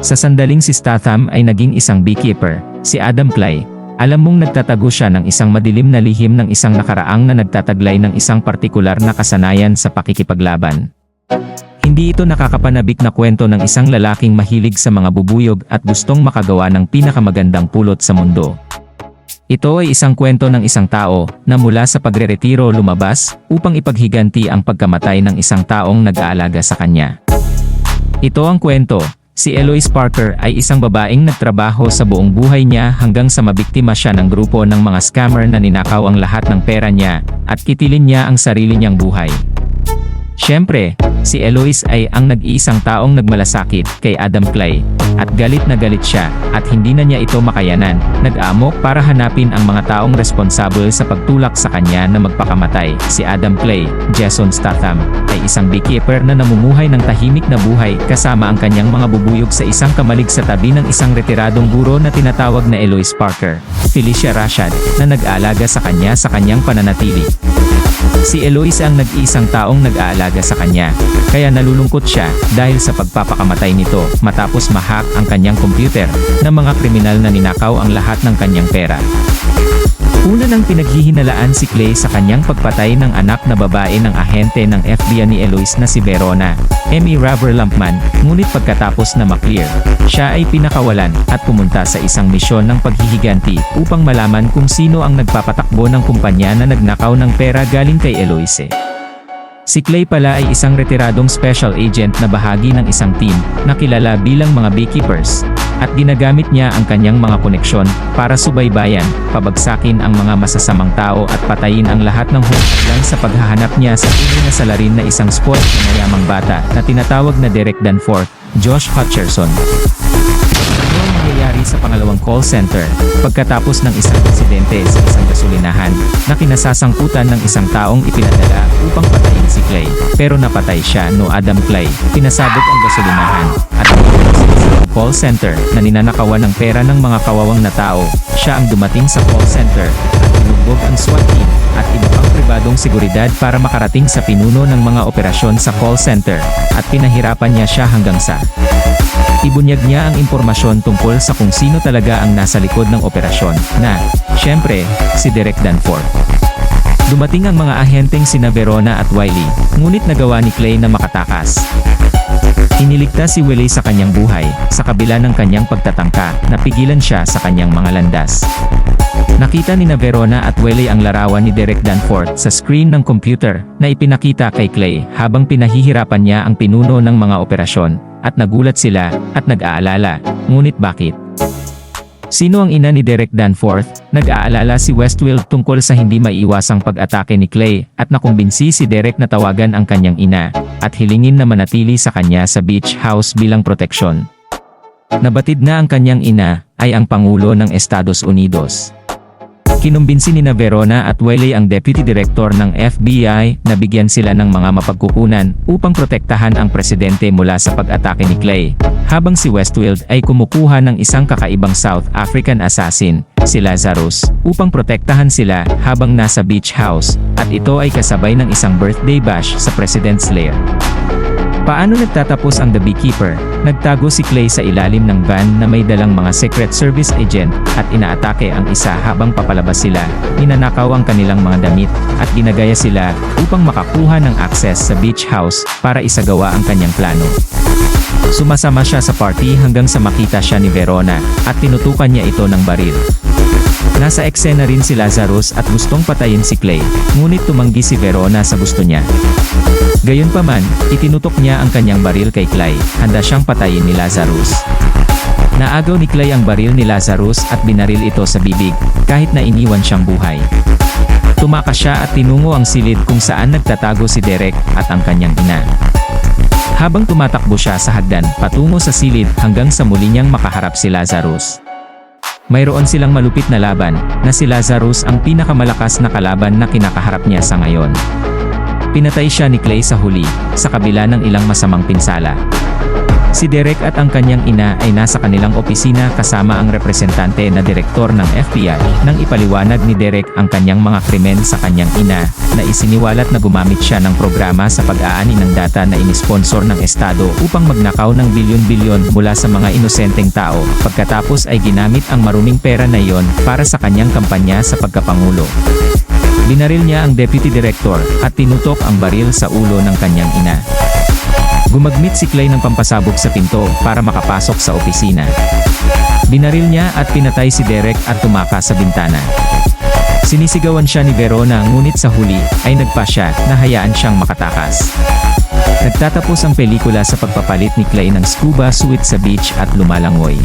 Sa sandaling si Statham ay naging isang beekeeper, si Adam Clay, alam mong nagtatago siya ng isang madilim na lihim ng isang nakaraang na nagtataglay ng isang partikular na kasanayan sa pakikipaglaban. Hindi ito nakakapanabik na kwento ng isang lalaking mahilig sa mga bubuyog at gustong makagawa ng pinakamagandang pulot sa mundo. Ito ay isang kwento ng isang tao na mula sa pagreretiro lumabas upang ipaghiganti ang pagkamatay ng isang taong nag-aalaga sa kanya. Ito ang kwento, si Eloise Parker ay isang babaeng nagtrabaho sa buong buhay niya hanggang sa mabiktima siya ng grupo ng mga scammer na ninakaw ang lahat ng pera niya at kitilin niya ang sarili niyang buhay. Siyempre, si Eloise ay ang nag-iisang taong nagmalasakit kay Adam Clay, at galit na galit siya, at hindi na niya ito makayanan, nag-amok para hanapin ang mga taong responsable sa pagtulak sa kanya na magpakamatay. Si Adam Clay, Jason Statham, ay isang beekeeper na namumuhay ng tahimik na buhay kasama ang kanyang mga bubuyog sa isang kamalig sa tabi ng isang retiradong guro na tinatawag na Eloise Parker, Felicia Rashad, na nag-aalaga sa kanya sa kanyang pananatili. Si Eloise ang nag-iisang taong nag-aalaga sa kanya, kaya nalulungkot siya dahil sa pagpapakamatay nito matapos mahack ang kanyang computer ng mga kriminal na ninakaw ang lahat ng kanyang pera. Una nang pinaghihinalaan si Clay sa kanyang pagpatay ng anak na babae ng ahente ng FBI ni Eloise na si Verona, Emmy Raver Lampman, ngunit pagkatapos na maklear, siya ay pinakawalan at pumunta sa isang misyon ng paghihiganti upang malaman kung sino ang nagpapatakbo ng kumpanya na nagnakaw ng pera galing kay Eloise. Si Clay pala ay isang retiradong special agent na bahagi ng isang team na kilala bilang mga beekeepers at ginagamit niya ang kanyang mga koneksyon para subaybayan, pabagsakin ang mga masasamang tao at patayin ang lahat ng humadlang sa paghahanap niya sa tunay na salarin na isang sport na mayamang bata na tinatawag na Derek Danforth, Josh Hutcherson. Ano ang nangyayari sa pangalawang call center pagkatapos ng isang insidente sa isang gasolinahan na kinasasangkutan ng isang taong ipinadala upang patayin si Clay. Pero napatay siya no Adam Clay. Pinasabot ang gasolinahan at call center na ninanakawan ng pera ng mga kawawang na tao. Siya ang dumating sa call center at tinugbog ang SWAT team at iba pang pribadong seguridad para makarating sa pinuno ng mga operasyon sa call center at pinahirapan niya siya hanggang sa Ibunyag niya ang impormasyon tungkol sa kung sino talaga ang nasa likod ng operasyon, na, syempre, si Derek Danforth. Dumating ang mga ahenteng sina Verona at Wiley, ngunit nagawa ni Clay na makatakas. Iniligtas si Willie sa kanyang buhay, sa kabila ng kanyang pagtatangka, napigilan siya sa kanyang mga landas. Nakita ni na Verona at Willie ang larawan ni Derek Danforth sa screen ng computer na ipinakita kay Clay habang pinahihirapan niya ang pinuno ng mga operasyon, at nagulat sila, at nag-aalala, ngunit bakit? Sino ang ina ni Derek Danforth? Nag-aalala si Westfield tungkol sa hindi maiiwasang pag-atake ni Clay at nakumbinsi si Derek na tawagan ang kanyang ina at hilingin na manatili sa kanya sa beach house bilang proteksyon. Nabatid na ang kanyang ina ay ang Pangulo ng Estados Unidos. Kinumbinsi ni na Verona at Wiley ang Deputy Director ng FBI na bigyan sila ng mga mapagkukunan upang protektahan ang presidente mula sa pag-atake ni Clay. Habang si Westfield ay kumukuha ng isang kakaibang South African assassin, si Lazarus, upang protektahan sila habang nasa beach house, at ito ay kasabay ng isang birthday bash sa President's Lair. Paano nagtatapos ang The Beekeeper? Nagtago si Clay sa ilalim ng van na may dalang mga Secret Service agent at inaatake ang isa habang papalabas sila. Ninanakaw ang kanilang mga damit at ginagaya sila upang makakuha ng access sa beach house para isagawa ang kanyang plano. Sumasama siya sa party hanggang sa makita siya ni Verona at tinutukan niya ito ng baril. Nasa eksena rin si Lazarus at gustong patayin si Clay, ngunit tumanggi si Verona sa gusto niya. Gayunpaman, itinutok niya ang kanyang baril kay Clay, handa siyang patayin ni Lazarus. Naagaw ni Clay ang baril ni Lazarus at binaril ito sa bibig, kahit na iniwan siyang buhay. Tumakas siya at tinungo ang silid kung saan nagtatago si Derek at ang kanyang ina. Habang tumatakbo siya sa hagdan patungo sa silid hanggang sa muli niyang makaharap si Lazarus. Mayroon silang malupit na laban, na si Lazarus ang pinakamalakas na kalaban na kinakaharap niya sa ngayon. Pinatay siya ni Clay sa huli, sa kabila ng ilang masamang pinsala. Si Derek at ang kanyang ina ay nasa kanilang opisina kasama ang representante na direktor ng FBI nang ipaliwanag ni Derek ang kanyang mga krimen sa kanyang ina na isiniwalat na gumamit siya ng programa sa pag-aani ng data na inisponsor ng Estado upang magnakaw ng bilyon-bilyon mula sa mga inosenteng tao pagkatapos ay ginamit ang maruming pera na iyon para sa kanyang kampanya sa pagkapangulo. Binaril niya ang deputy director at tinutok ang baril sa ulo ng kanyang ina. Gumagmit si Clay ng pampasabog sa pinto para makapasok sa opisina. Binaril niya at pinatay si Derek at tumakas sa bintana. Sinisigawan siya ni Verona ngunit sa huli ay nagpa siya na hayaan siyang makatakas. Nagtatapos ang pelikula sa pagpapalit ni Clay ng scuba suit sa beach at lumalangoy.